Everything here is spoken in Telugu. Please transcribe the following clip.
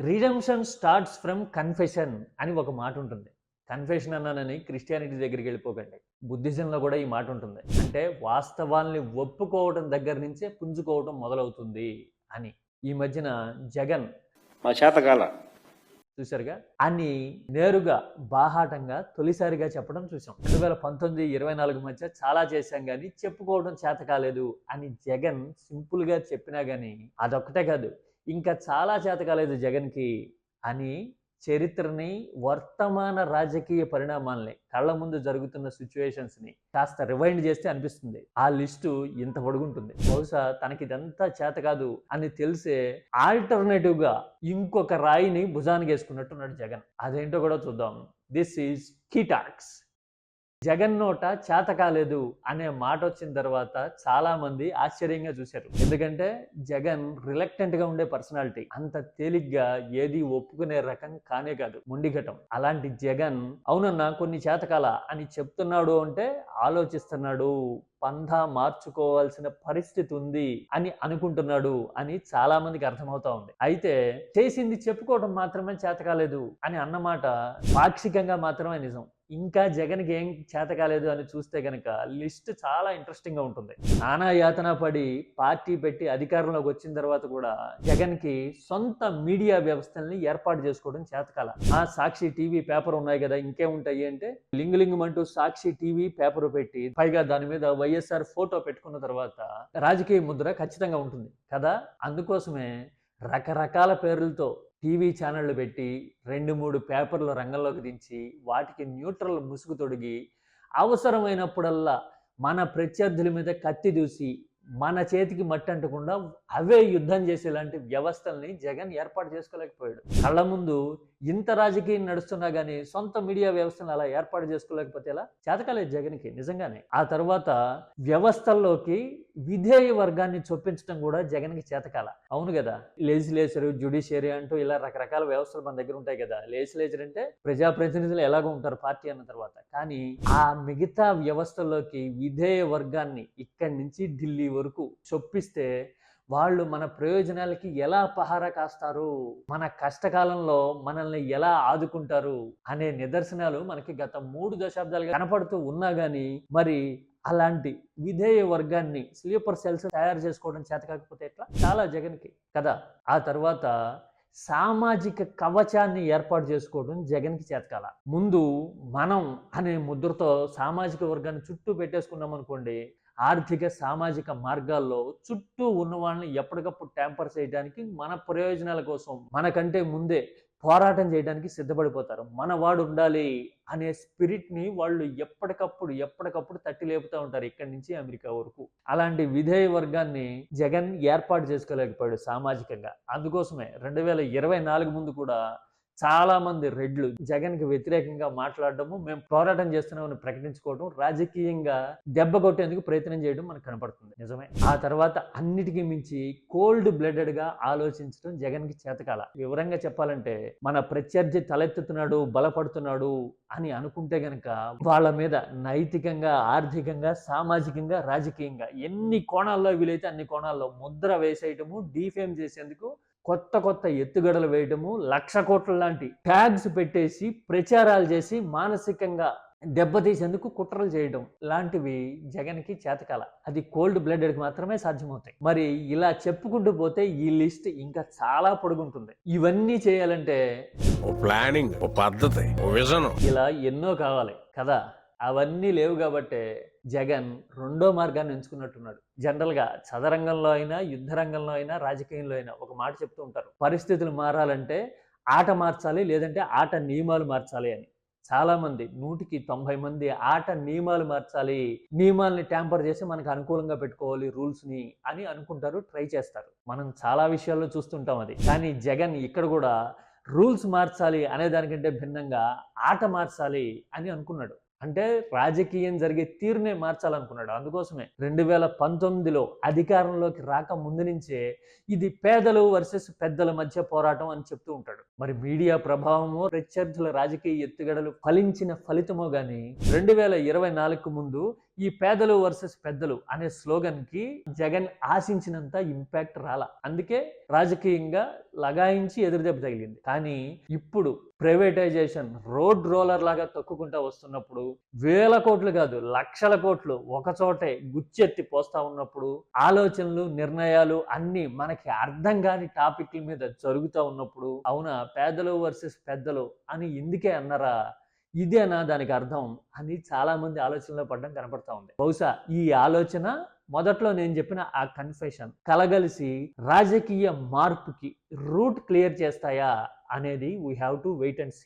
రిడమ్షన్ స్టార్ట్స్ ఫ్రమ్ కన్ఫెషన్ అని ఒక మాట ఉంటుంది. కన్ఫెషన్ అన్నానని క్రిస్టియానిటీ దగ్గరికి వెళ్ళిపోకండి. బుద్ధిజంలో కూడా ఈ మాట ఉంటుంది. అంటే వాస్తవాల్ని ఒప్పుకోవడం దగ్గర నుంచే పుంజుకోవడం మొదలవుతుంది అని. ఈ మధ్యన జగన్ మా చేతకాల. చూశారుగా? అని నేరుగా బాహాటంగా తొలిసారిగా చెప్పడం చూసాం రెండు వేల పంతొమ్మిది ఇరవై నాలుగు మధ్య చాలా చేశాం కానీ చెప్పుకోవడం చేత కాలేదు అని జగన్ సింపుల్గా చెప్పినా గానీ అదొక్కటే కాదు. ఇంకా చాలా చేత కాలేదు జగన్కి అని చరిత్రని వర్తమాన రాజకీయ పరిణామాల్ని కళ్ళ ముందు జరుగుతున్న సిచ్యువేషన్స్ని కాస్త రివైండ్ చేస్తే అనిపిస్తుంది. ఆ లిస్టు ఇంత పొడుగుంటుంది. బహుశా తనకి ఇదంతా చేత కాదు అని తెలిసే ఆల్టర్నేటివ్గా ఇంకొక రాయిని భుజానికి వేసుకున్నట్టున్నాడు జగన్. అదేంటో కూడా చూద్దాం. దిస్ ఈజ్ కీటాక్స్ జగన్ నోట చేత కాలేదు అనే మాట వచ్చిన తర్వాత చాలా మంది ఆశ్చర్యంగా చూశారు. ఎందుకంటే జగన్ రిలక్టెంట్గా ఉండే పర్సనాలిటీ అంత తేలిగ్గా ఏది ఒప్పుకునే రకం కానే కాదు ముండిఘటం. అలాంటి జగన్ అవునన్నా కొన్ని చేతకాల అని చెప్తున్నాడు అంటే ఆలోచిస్తున్నాడు పంధా మార్చుకోవాల్సిన పరిస్థితి ఉంది అని అనుకుంటున్నాడు అని చాలా మందికి అర్థమవుతా ఉంది. అయితే చేసింది చెప్పుకోవడం మాత్రమే చేత కాలేదు అని అన్నమాట పాక్షికంగా మాత్రమే నిజం. ఇంకా జగన్కి ఏం చేత కాలేదు అని చూస్తే కనుక లిస్ట్ చాలా ఇంట్రెస్టింగ్గా ఉంటుంది. నానా యాతన పడి పార్టీ పెట్టి అధికారంలోకి వచ్చిన తర్వాత కూడా జగన్కి సొంత మీడియా వ్యవస్థల్ని ఏర్పాటు చేసుకోవడం చేతకాల ఆ సాక్షి టీవీ పేపర్ ఉన్నాయి కదా ఇంకేముంటాయి అంటే లింగలింగం అంటూ సాక్షి టీవీ పేపర్ పెట్టి పైగా దాని మీద వైఎస్ఆర్ ఫోటో పెట్టుకున్న తర్వాత రాజకీయ ముద్ర ఖచ్చితంగా ఉంటుంది కదా. అందుకోసమే రకరకాల పేర్లతో టీవీ ఛానళ్ళు పెట్టి రెండు మూడు పేపర్లు రంగంలోకి దించి వాటికి న్యూట్రల్ ముసుగు తొడిగి అవసరమైనప్పుడల్లా మన ప్రత్యర్థుల మీద కత్తి దూసి మన చేతికి మట్టి అంటకుండా అవే యుద్ధం చేసేలాంటి వ్యవస్థల్ని జగన్ ఏర్పాటు చేసుకోలేకపోయాడు. కళ్ళ ముందు ఇంత రాజకీయం నడుస్తున్నా కానీ సొంత మీడియా వ్యవస్థను అలా ఏర్పాటు చేసుకోలేకపోతే ఎలా? చేతకాలేదు జగన్కి నిజంగానే. ఆ తర్వాత వ్యవస్థల్లోకి విధేయ వర్గాన్ని చొప్పించడం కూడా జగన్కి చేతకాల. అవును కదా లెజిస్లేచర్ జ్యుడిషియరీ అంటూ ఇలా రకరకాల వ్యవస్థలు మన దగ్గర ఉంటాయి కదా లెజిస్లేచర్ అంటే ప్రజాప్రతినిధులు ఎలాగో ఉంటారు పార్టీ అన్న తర్వాత. కానీ ఆ మిగతా వ్యవస్థల్లోకి విధేయ వర్గాన్ని ఇక్కడి నుంచి ఢిల్లీ వరకు చొప్పిస్తే వాళ్ళు మన ప్రయోజనాలకి ఎలా పహారా కాస్తారు? మన కష్టకాలంలో మనల్ని ఎలా ఆదుకుంటారు? అనే నిదర్శనాలు మనకి గత మూడు దశాబ్దాలుగా కనపడుతూ ఉన్నా కానీ మరి అలాంటి విధేయ వర్గాన్ని స్లీపర్ సెల్స్ తయారు చేసుకోవడం చేత కాకపోతే ఎట్లా? చాలా జగన్కి కదా? ఆ తర్వాత సామాజిక కవచాన్ని ఏర్పాటు చేసుకోవడం జగన్కి చేతకాల ముందు మనం అనే ముద్రతో సామాజిక వర్గాన్ని చుట్టూ పెట్టేసుకున్నాం అనుకోండి ఆర్థిక సామాజిక మార్గాల్లో చుట్టూ ఉన్న వాళ్ళని ఎప్పటికప్పుడు ట్యాంపర్ చేయడానికి మన ప్రయోజనాల కోసం మనకంటే ముందే పోరాటం చేయడానికి సిద్ధపడిపోతారు. మన వాడు ఉండాలి అనే స్పిరిట్ని వాళ్ళు ఎప్పటికప్పుడు ఎప్పటికప్పుడు తట్టి లేపుతూ ఉంటారు ఇక్కడి నుంచి అమెరికా వరకు. అలాంటి విధేయ వర్గాన్ని జగన్ ఏర్పాటు చేసుకోలేకపోయాడు సామాజికంగా. అందుకోసమే రెండు వేల ఇరవై నాలుగు ముందు కూడా చాలా మంది రెడ్లు జగన్కి వ్యతిరేకంగా మాట్లాడడము మేము పోరాటం చేస్తున్నామని ప్రకటించుకోవడం రాజకీయంగా దెబ్బ కొట్టేందుకు ప్రయత్నం చేయడం మనకు కనపడుతుంది. నిజమే. ఆ తర్వాత అన్నిటికీ మించి కోల్డ్ బ్లడెడ్గా ఆలోచించడం జగన్కి చేతకాల. వివరంగా చెప్పాలంటే మన ప్రత్యర్థి తలెత్తుతున్నాడు బలపడుతున్నాడు అని అనుకుంటే గనక వాళ్ళ మీద నైతికంగా ఆర్థికంగా సామాజికంగా రాజకీయంగా ఎన్ని కోణాల్లో వీలైతే అన్ని కోణాల్లో ముద్ర వేసేయటము డీఫేమ్ చేసేందుకు కొత్త కొత్త ఎత్తుగడలు వేయటము లక్ష కోట్ల లాంటి ట్యాగ్స్ పెట్టేసి ప్రచారాలు చేసి మానసికంగా దెబ్బతీసేందుకు కుట్రలు చేయడం లాంటివి జగన్కి చేతకాల. అది కోల్డ్ బ్లడెడ్కి మాత్రమే సాధ్యమవుతాయి. మరి ఇలా చెప్పుకుంటూ పోతే ఈ లిస్ట్ ఇంకా చాలా పొడుగుంటుంది. ఇవన్నీ చేయాలంటే ప్లానింగ్ పద్ధతి విజన్. ఇలా ఎన్నో కావాలి కదా? అవన్నీ లేవు కాబట్టే జగన్ రెండో మార్గాన్ని ఎంచుకున్నట్టున్నాడు. జనరల్గా చదరంగంలో అయినా యుద్ధ రంగంలో అయినా రాజకీయంలో అయినా ఒక మాట చెప్తూ ఉంటారు. పరిస్థితులు మారాలంటే ఆట మార్చాలి లేదంటే ఆట నియమాలు మార్చాలి అని. చాలామంది నూటికి తొంభై మంది ఆట నియమాలు మార్చాలి నియమాల్ని ట్యాంపర్ చేసి మనకు అనుకూలంగా పెట్టుకోవాలి రూల్స్ని అని అనుకుంటారు ట్రై చేస్తారు. మనం చాలా విషయాల్లో చూస్తుంటాం అది. కానీ జగన్ ఇక్కడ కూడా రూల్స్ మార్చాలి అనే దానికంటే భిన్నంగా ఆట మార్చాలి అని అనుకున్నాడు. అంటే రాజకీయం జరిగే తీరునే మార్చాలనుకున్నాడు. అందుకోసమే రెండు వేల పంతొమ్మిదిలో అధికారంలోకి రాక ముందు నుంచే ఇది పేదలు వర్సెస్ పెద్దల మధ్య పోరాటం అని చెప్తూ ఉంటాడు. మరి మీడియా ప్రభావము ప్రత్యర్థుల రాజకీయ ఎత్తుగడలు ఫలించిన ఫలితమో గాని రెండు వేల ఇరవై నాలుగు ముందు ఈ పేదలు వర్సెస్ పెద్దలు అనే స్లోగన్కి జగన్ ఆశించినంత ఇంపాక్ట్ రాలా. అందుకే రాజకీయంగా లగాయించి ఎదురుదెబ్బ తగిలింది. కానీ ఇప్పుడు ప్రైవేటైజేషన్ రోడ్ రోలర్ లాగా తొక్కుకుంటా వస్తున్నప్పుడు వేల కోట్లు కాదు లక్షల కోట్లు ఒకచోటే గుచ్చెత్తి పోస్తా ఉన్నప్పుడు ఆలోచనలు నిర్ణయాలు అన్ని మనకి అర్థం కాని టాపిక్ల మీద జరుగుతూ ఉన్నప్పుడు అవునా పేదలు వర్సెస్ పెద్దలు అని ఇందుకే అన్నారా ఇదేనా దానికి అర్థం అని చాలామంది ఆలోచనలో పడడం కనపడతా ఉంది. బహుశా ఈ ఆలోచన మొదట్లో నేను చెప్పిన ఆ కన్ఫెషన్ కలగలిసి రాజకీయ మార్పుకి రూట్ క్లియర్ చేస్తాయా అనేది we have to wait and see